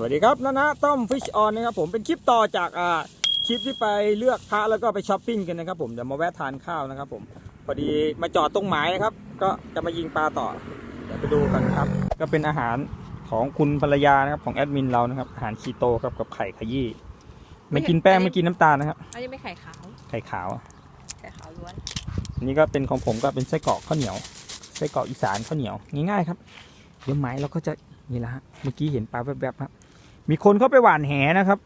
สวัสดีครับนะนะต้อมฟิชออนนะครับผมเป็นคลิปต่อจากอ่าคลิปที่ไปเลือกพระแล้วก็ไปช้อปปิ้งกันนะครับผมเดี๋ยวมาแวะทานข้าวนะครับผมพอดีมาจอดตรงหมายนะครับ ก็จะมายิงปลาต่อเดี๋ยวไปดูกันครับ ก็เป็นอาหารของคุณภรรยานะครับของแอดมินเรานะครับอาหารคีโตครับกับไข่ขยี้ไม่กินแป้งไม่กินน้ำตาลนะครับอันนี้ไม่ไข่ขาวไข่ขาวไข่ขาวล้วนอันนี้ก็เป็นของผมก็เป็นไส้กรอกข้าวเหนียวไส้กรอกอีสานข้าวเหนียวง่ายๆครับเดี๋ยวไม้เราก็จะนี่แหละฮะเมื่อกี้เห็นปลาแวบๆครับ มีคนเข้าไปหว่านแหนะครับ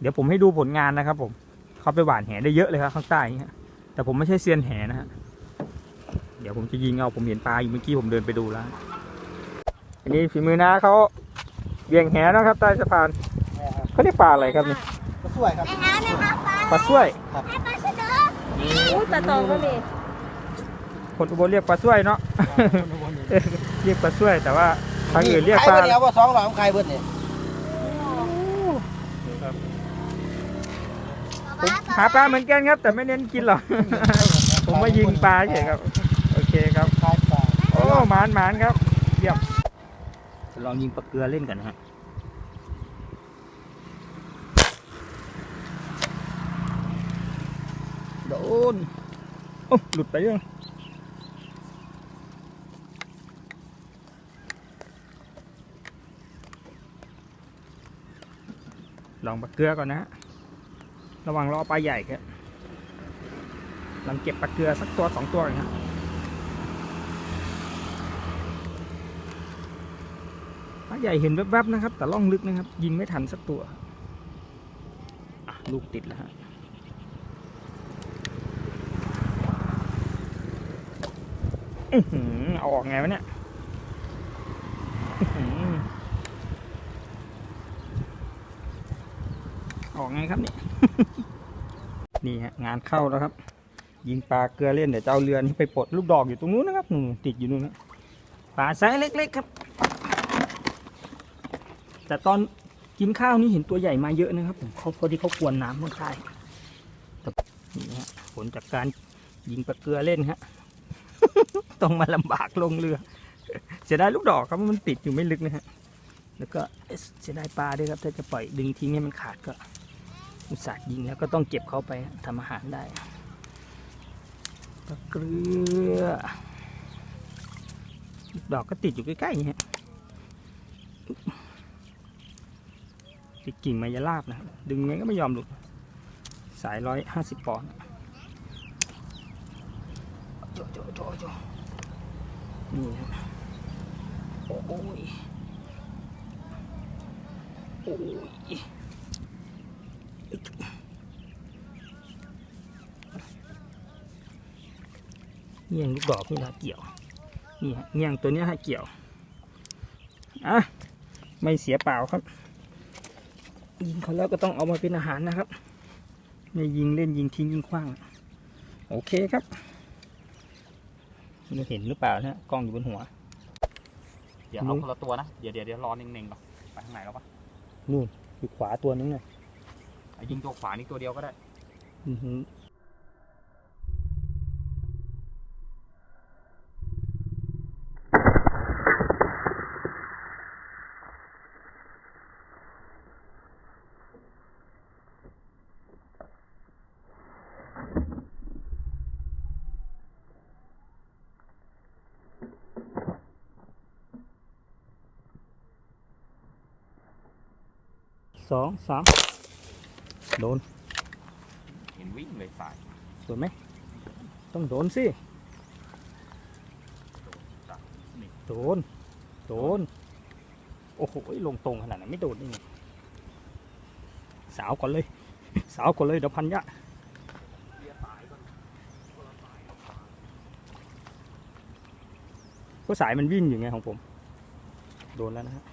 เดี๋ยวผมให้ดูผลงานนะครับ ผมเขาไปหว่านแหได้เยอะเลยครับข้างใต้นี่ฮะแต่ผมไม่ใช่เซียนแหนะฮะเดี๋ยวผมจะยิงเอาผมเห็นปลาอยู่เมื่อกี้ผมเดินไปดูแล้ว อันนี้ฝีมือน้าเขาเบี่ยงแหนะครับใต้สะพานเขาเรียกปลาอะไรครับนี่ก็สวยครับไปหาแม่ปลาปลาปลาส้วยให้ปลาเสนออุ้ยปลาตองก็มีคนอุบลเรียกปลาส้วยเนาะเรียกปลาส้วยแต่ว่าทางอื่นเรียกปลาใครเดียวว่าสองหลอมใครเบิดเนี่ย ผมหาปลาเหมือนกันครับ แต่ไม่เน้นกินหรอก ผมมายิงปลาเฉยครับ โอเคครับคล้ายปลาโอ้หมานหมานครับเยี่ยมจะลองยิงปลาเกลือเล่นกันนะฮะโดนโอ้หลุดไปยังลองปลาเกลือก่อนนะฮะ ระวังรอปลาใหญ่ครับลองเก็บปลาเกลือสักตัวสองตัวนะฮะปลาใหญ่เห็นแวบๆนะครับ แต่ล่องลึกนะครับ ยิงไม่ทันสักตัวลูกติดแล้วฮะอือหือเอาออกไงวะเนี่ย ออกไงครับนี่ นี่ฮะงานเข้าแล้วครับ ยิงปลาเกลือเล่นเดี๋ยวจะเอาเรือนี้ไปปลดลูกดอกอยู่ตรงนู้นนะครับนู่นติดอยู่นู่นนะปลาไซส์เล็ก ๆ ครับ แต่ตอนกินข้าวนี่เห็นตัวใหญ่มาเยอะนะครับผมเขาพอดีเขากวนน้ำข้างใต้นี่ฮะผลจากการยิงปลาเกลือเล่นฮะต้องมาลำบากลงเรือเสียดายลูกดอกครับมันติดอยู่ไม่ลึกนะฮะแล้วก็เสียดายปลาด้วยครับถ้าจะปล่อยดึงทิ้งให้มันขาดก็ อุตส่าห์ยิงแล้วก็ต้องเก็บเขาไปทำอาหารได้ปลาเกลือ ดอกก็ติดอยู่ใกล้ๆนี่ฮะติดกิ่งไมายาลาบนะ ดึงไงก็ไม่ยอมหลุด สายร้อยห้าสิบปอนด์โจโจโจโจนี่นะโอ้ย โอ้ย เงี้ยงลูกดอกนี่นะเกี่ยว นี่ฮะเงี้ยงตัวเนี้ยฮะเกี่ยว อะ ไม่เสียเปล่าครับ ยิงเขาแล้วก็ต้องเอามาเป็นอาหารนะครับ ไม่ยิงเล่นยิงทิ้งยิงขว้าง โอเคครับไม่เห็นหรือเปล่านะกล้องอยู่บนหัว เดี๋ยวเอาคนละตัวนะ เดี๋ยวเดี๋ยวเดี๋ยวรอเน่งๆก่อนไปข้างไหนแล้วปะนู่นอยู่ขวาตัวนึงน่ะเอายิงตัวขวานี่ตัวเดียวก็ได้ อือหือสองสาม โดน เห็นวิ่งเลยสายโดนไหม ต้องโดนสิ โดน โดน โอ้โห ลงตรงขนาดนั้นไม่โดนได้ไงสาวก่อนเลย สาวก่อนเลยเดี๋ยวพันยะก็สายมันวิ่งอยู่ไงของผม โดนแล้วนะฮะ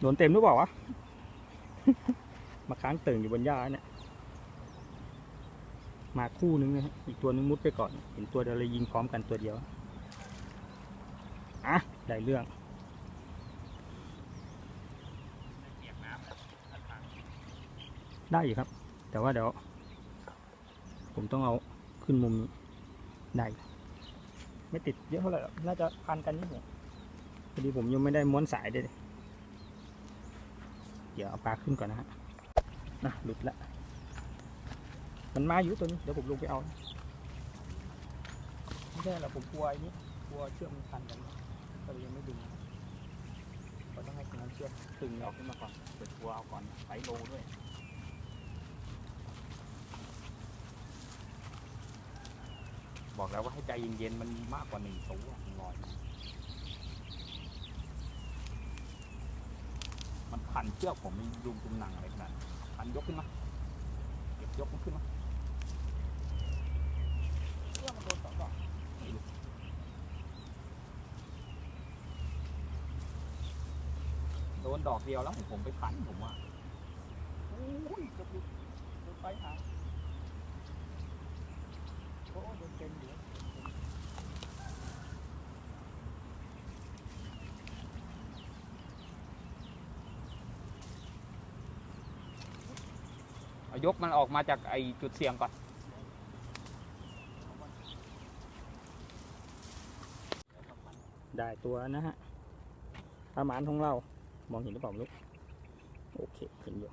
โดนเต็มหรือเปล่าวะ มาค้างเติ่งอยู่บนหญ้าเนี่ย มาคู่นึงนะฮะ อีกตัวนึงมุดไปก่อน เห็นตัวเดียวเลยยิงพร้อมกันตัวเดียว อะ ได้เรื่อง ได้อยู่ครับ แต่ว่าเดี๋ยว ผมต้องเอาขึ้นมุมนี้ ได้ ไม่ติดเยอะเท่าไหร่น่าจะพันกันนี่ผมพอดีผมยังไม่ได้ม้วนสายด้วย เดี๋ยวเอาปลาขึ้นก่อนนะฮะนะหลุดละ มันมาอยู่ตัวนี้ เดี๋ยวผมลงไปเอาไม่ใช่หรอกผมกลัวไอ้นี้กลัวเชือกมันพันกันก็เลยยังไม่ดึงก็ต้องให้คนนั้นเชือกตึงออกขึ้นมาก่อนเปิดตัวเอาก่อนไปโลด้วยบอกแล้วว่าให้ใจเย็นๆ มันมากกว่าหนึ่งตัวลอยมามั นพันเชือกผมมียุงตุมหนังอะไรขนาดพันยกขึ้นมาเก็บยกมันขึ้นมาเชือกมันโดนสองดอกไม่รู้โดนดอกเดียวแล้วผมไปพันผมว่าโอ้ยเกือบหลุดโดนไปหาโอ้โดนเต็มอยู่ ยกมันออกมาจากไอจุดเสี่ยงก่อน ได้ตัวนะฮะปลาหมานของเรา มองเห็นหรือเปล่าไม่รู้โอเค เห็นอยู่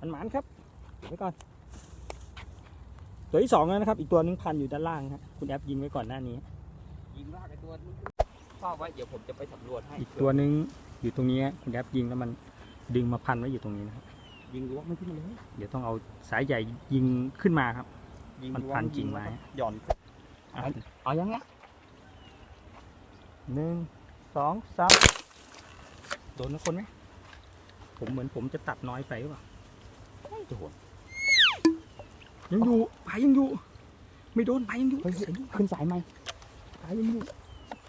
มันหมานครับเก็บไว้ก่อน ตัวที่สองแล้วนะครับ อีกตัวหนึงพันอยู่ด้านล่างฮะคุณแอปยิงไว้ก่อนหน้านี้ ยิงลากไอตัวนี้เฝ้าไว้เดี๋ยวผมจะไปสำรวจให้ อีกตัวหนึงอยู่ตรงนี้ฮะคุณแอปยิงแล้วมันดึงมาพันไว้อยู่ตรงนี้นะครับ ยิงรั้วไม่ขึ้นมาเลยเดี๋ยวต้องเอาสายใหญ่ยิงขึ้นมาครับ ยิงมันรั้วพันกิ่งไม้แล้วก็หย่อนอะเอายังไงหนึ่งสองสามโดนนะคนไหมผมเหมือนผมจะตัดน้อยไปหรือเปล่าไม่โดนยังอยู่ปลายังอยู่ ไม่โดนปลายังอยู่เฮ้ยใส่ลูกขึ้นสายไหมปลายังอยู่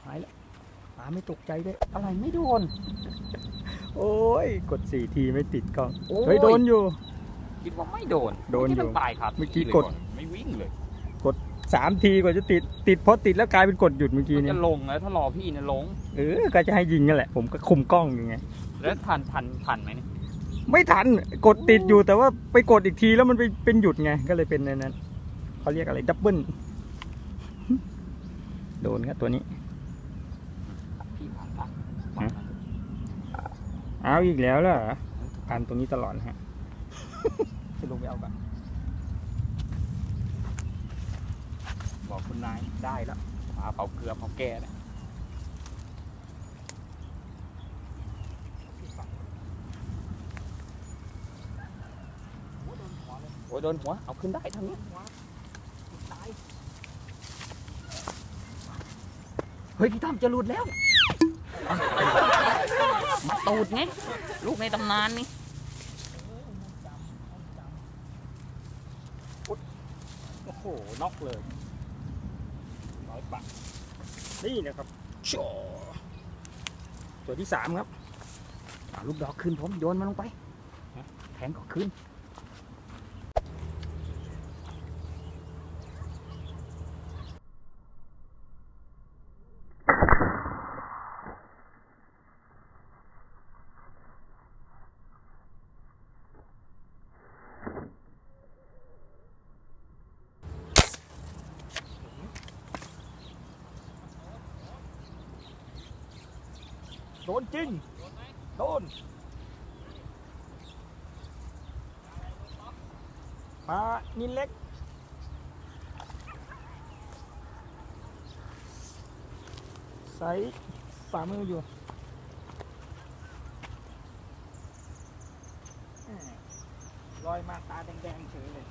หายแล้ว ปลาไม่ตกใจด้วย อะไรไม่โดน โอ้ย กดสี่ทีไม่ติดกล้องโอ้ย เฮ้ยโดนอยู่ คิดว่าไม่โดนโดนอยู่ไม่ตายครับเมื่อกี้ลยกด ไม่วิ่งเลยสามทีกว่าจะติดติดเพราะติดแล้วกลายเป็นกดหยุดเมื่อกี้มันเนี่ยจะลงแล้วถ้ารอพี่เนี่ยลง เออก็จะให้ยิงนั่นแหละ ผมก็คุมกล้องอยู่ไง แล้วทันทันทันไหมเนี่ยไม่ทันกดติดอยู่แต่ว่าไปกดอีกทีแล้วมันไปเป็นหยุดไง ก็เลยเป็นในนั้นเขาเรียกอะไรดับเบิลโดนครับตัวนี้ พี่ผ่านปะ ฮะ เอาอีกแล้วเหรอพันตรงนี้ตลอดนะฮะจะลงไปเอากันบอกคุณนายได้แล้วมาเผาเกลือเผาแก่เนี่ยโอ้ยโดนหัว เอาขึ้นได้ทางนี้เฮ้ย พี่ตั้มจะหลุดแล้ว มาตูดไงลูกในตำนานนี่โอ้โหน็อกเลยร้อยปักนี่นะครับโชว์ตัวที่สามครับลูกดอกขึ้นผมโยนมันลงไปแทงก็ขึ้น โดนจริง โดนปลานินเล็ก ใส่ฝ่ามืออยู่แหม่ลอยมาตาแดงๆเฉยเลย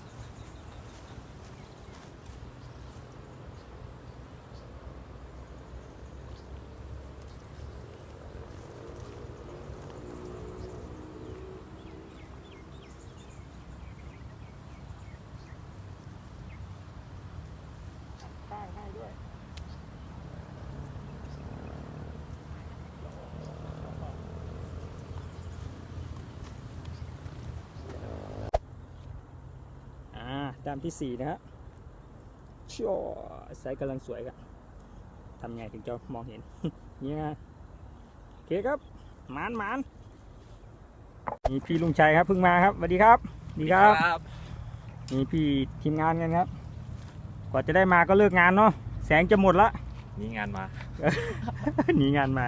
ข้างให้ด้วย อ่า ตามที่สี่นะฮะชัวไซส์กำลังสวยกันทำไงถึงจะมองเห็นเนี่ยโอเคครับหมานหมานนี่พี่ลุงชัยครับเพิ่งมาครับสวัสดีครับสวัสดีครับ นี่พี่ทีมงานกันครับ กว่าจะได้มาก็เลิกงานเนาะแสงจะหมดละนี่งานมา หนีงานมา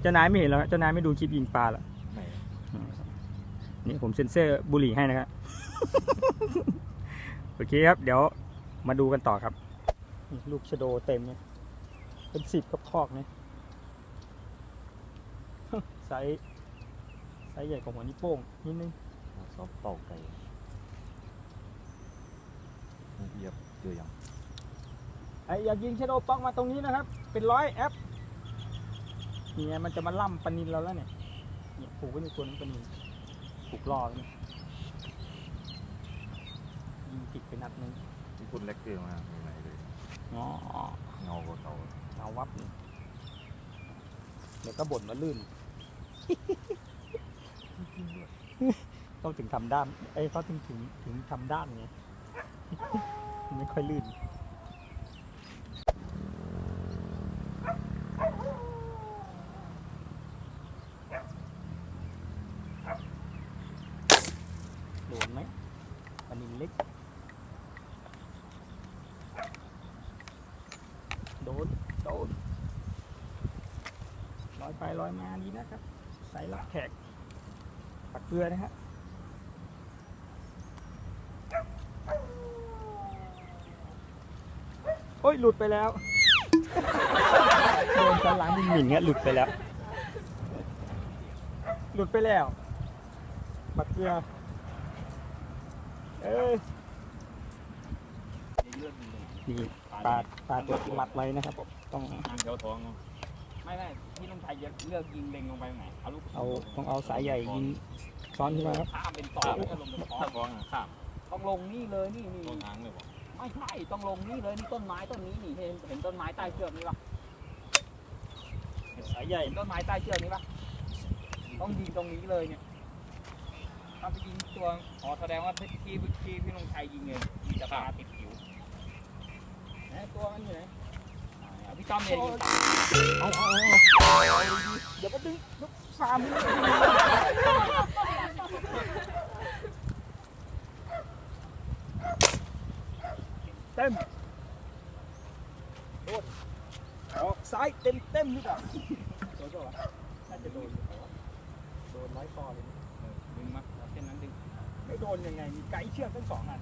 เจ้านายไม่เห็นแล้วเจ้านายไม่ดูคลิปยิงปลาหรอไหนนี่ผมเซ็นเซอร์บุหรี่ให้นะครับโอเคครับ เดี๋ยวมาดูกันต่อครับนี่ลูกชะโดเต็มเนี่ยเป็นสิบกับคอกเนี่ยไซส์ไซส์ใหญ่กว่าหัวนิ้วโป้งนิดนึงชอบเป่าไก่เหยียบเจอยังไออยากยิงชะโดป๊อกมาตรงนี้นะครับ เป็นร้อยแอปนี่ไงมันจะมาล่ำปลานินเราแล้วเนี่ยเนี่ยผูกไว้ในตัวนั้นปลานินผูกล่อไว้เนี่ย ยิงติดไปนัดนึงที่คุณเล็กเกินมาไหนเลยอ๋อเงากว่าเก่าเอาวับนี่เดี๋ยวก็บ่นว่าลื่นต้องถึงทำด้ามไอ้ยเขาถึงถึงถึงทำด้ามไง ไม่ค่อยลื่น โดนไหมปลานินเล็ก โดน โดน ลอยไปลอยมาดีนะครับใส่รับแขกปักเกลือนะฮะโอ้ยหลุดไปแล้ว โดนสลังมินหมินเงี้ยหลุดไปแล้ว หลุดไปแล้วปักเกลือ เอ้ยนี่ปลาปลาตัวที่มัดไว้นะครับผมต้องทางเจ้าท้อง ไม่ไม่พี่ต้องใช้เลือกยิงเล็งลงไปตรงไหนเอาลูกเอาต้องเอาสายใหญ่ยิงซ้อนขึ้นมาครับข้ามเป็นตอนแล้วก็ลงเป็นตอถ้านท้องอะข้ามต้องลงนี่เลยนี่นี่ต้นทางเลยบอกไม่ใช่ต้องลงนี่เลยนี่ต้นไม้ต้นนี้นี่เห็นเห็นต้นไม้ใต้เชือกนี่ปะสายใหญ่เห็นต้นไม้ใต้เชือกนี่ปะต้องยิงตรงนี้เลยเนี่ยถ้าไปยิงตัวอ๋อแสดงว่าพี่พี่พี่พี่ลงชัยยิงเองมีจะปลาติดผิวไหนตัวมันอยู่ไหนอ่าเอา พี่ต้อมเนี่ยยิงเอาเอาเอาเดี๋ยวมาดึงดึงฟาร์มเต็มโดนออกซ้ายเต็มเต็มหรือเปล่าโดนเปล่าวะน่าจะโดนโดนร้อยคอเลยนะเออดึงมาเอาเส้นนั้นดึงไม่โดนยังไงมีไกด์เชือกทั้งสองอัน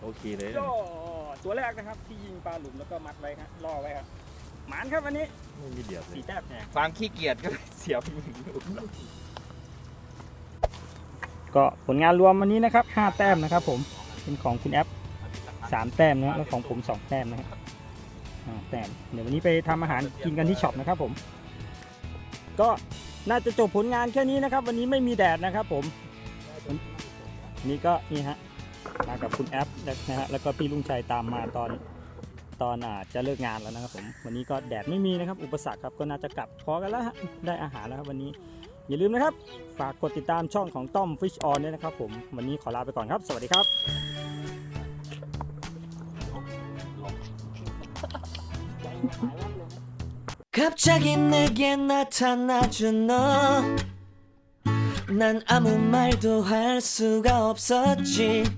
ถ้าพี่วิเดียดโอเคเลยก็ตัวแรกนะครับ ที่ยิงปลาหลุมแล้วก็มัดไว้ครับล่อไว้ครับหมานครับวันนี้ไม่มีเดียดเลสี่ยแต้มเนี่ยความขี้เกียจก็เสียบยิงลูกก็ผลงานรวมวันนี้นะครับห้าแต้มนะครับผมเป็นของคุณแอปสามแต้มนะแล้วของผมสองแต้มนะครับอ่าแต้มเดี๋ยววันนี้ไปทำอาหารกินกันที่ช็อปนะครับผม ก็น่าจะจบผลงานแค่นี้นะครับ วันนี้ไม่มีแดดนะครับผมวันนี่ก็นี่ฮะ มากับคุณแอปนะฮะแล้วก็พี่ลุงชัยตามมาตอนตอนอาจจะเลิกงานแล้วนะครับผมวันนี้ก็แดดไม่มีนะครับ อุปสรรคครับก็น่าจะกลับพอกันแล้วได้อาหารแล้วครับวันนี้ อย่าลืมนะครับ ฝากกดติดตามช่องของต้อมฟิชออนด้วยนะครับผมวันนี้ขอลาไปก่อนครับ สวัสดีครับ갑자기내게나타나준너난아무말도할수가없었지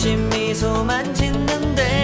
없이 미소만 짓는데